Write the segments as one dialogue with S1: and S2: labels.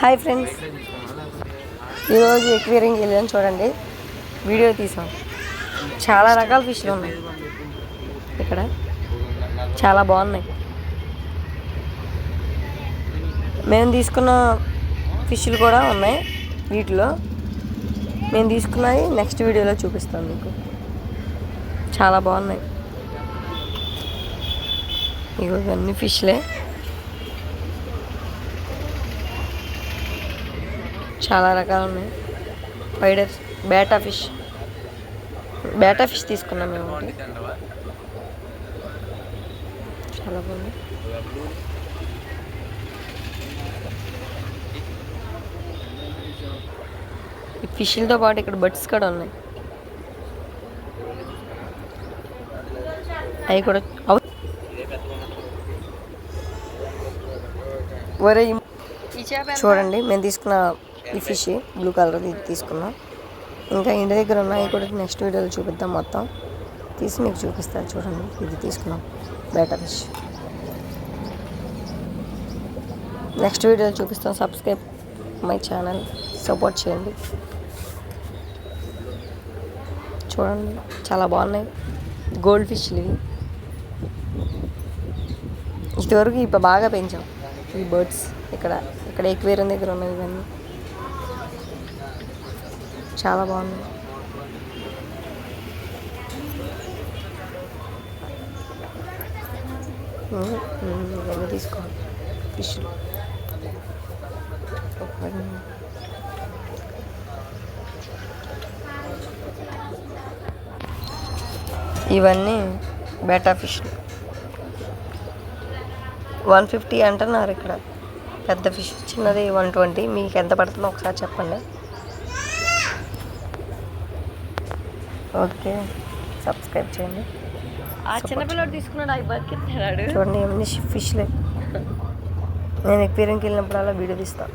S1: Hi friends. ఈరోజు ఎక్వేరింగ్కి వెళ్ళాను చూడండి. వీడియో తీసాం. చాలా రకాల ఫిష్లు ఉన్నాయి. ఇక్కడ చాలా బాగున్నాయి. మేము తీసుకున్న ఫిష్లు కూడా ఉన్నాయి వీటిలో. మేము తీసుకున్నవి నెక్స్ట్ వీడియోలో చూపిస్తాం మీకు. చాలా బాగున్నాయి. ఇగో ఇవన్నీ ఫిష్లే చాలా రకాలు ఉన్నాయి. Wider betta fish. Betta fish తీసుకున్నాం మేము. చాలా బాగుంది. ఈ ఫిష్లతో పాటు ఇక్కడ బర్డ్స్ కూడా ఉన్నాయి. అవి కూడా చూడండి మేము తీసుకున్న ఈ ఫిష్ బ్లూ కలర్ ఇది తీసుకున్నాం ఇంకా ఇంటి దగ్గర ఉన్నాయి కూడా నెక్స్ట్ వీడియోలో చూపిద్దాం మొత్తం. తీసి మీకు చూపిస్తాను చూడండి. ఇది తీసుకున్నాం బేటా ఫిష్. నెక్స్ట్ వీడియోలో చూపిస్తాం. Subscribe my channel. సపోర్ట్ చేయండి. చూడండి. చాలా బాగున్నాయి. గోల్డ్ ఫిష్లు ఇవి. ఇంతవరకు ఇప్పుడు బాగా పెంచాం. ఈ బర్డ్స్. ఇక్కడ ఇక్కడ ఎక్వేరియం దగ్గర ఉన్నాయి ఇవన్నీ. చాలా బాగుంది. ఇవన్నీ తీసుకోవాలి ఫిష్లు ఇవన్నీ బేటా ఫిష్లు వన్ ఫిఫ్టీ అంటున్నారు ఇక్కడ. పెద్ద ఫిష్. చిన్నది వన్ ట్వంటీ. మీకు ఎంత పడుతుందో ఒకసారి చెప్పండి. ఓకే. సబ్స్క్రైబ్ చేయండి.
S2: ఆ చిన్నపిల్లడు తీసుకున్నాడు అవి బతికిస్తున్నాడు
S1: చూడండి ఇవన్నీ ఫిష్లే నేను ఎక్వేరియంకి వెళ్ళినప్పుడల్లా వీడియో తీస్తాను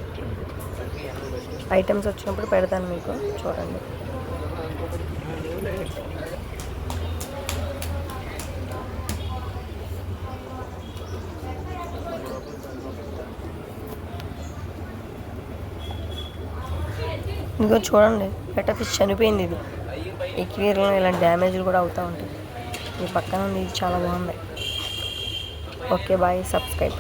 S1: ఐటమ్స్ వచ్చినప్పుడు పెడతాను మీకు చూడండి. ఇంకో చూడండి బెట ఫిష్ చనిపోయింది ఇది. ఎక్వేరియంలో ఇలాంటి డ్యామేజ్లు కూడా అవుతూ ఉంటాయి. ఈ పక్కన ఉంది ఇది చాలా బాగుంది. Okay bye subscribe.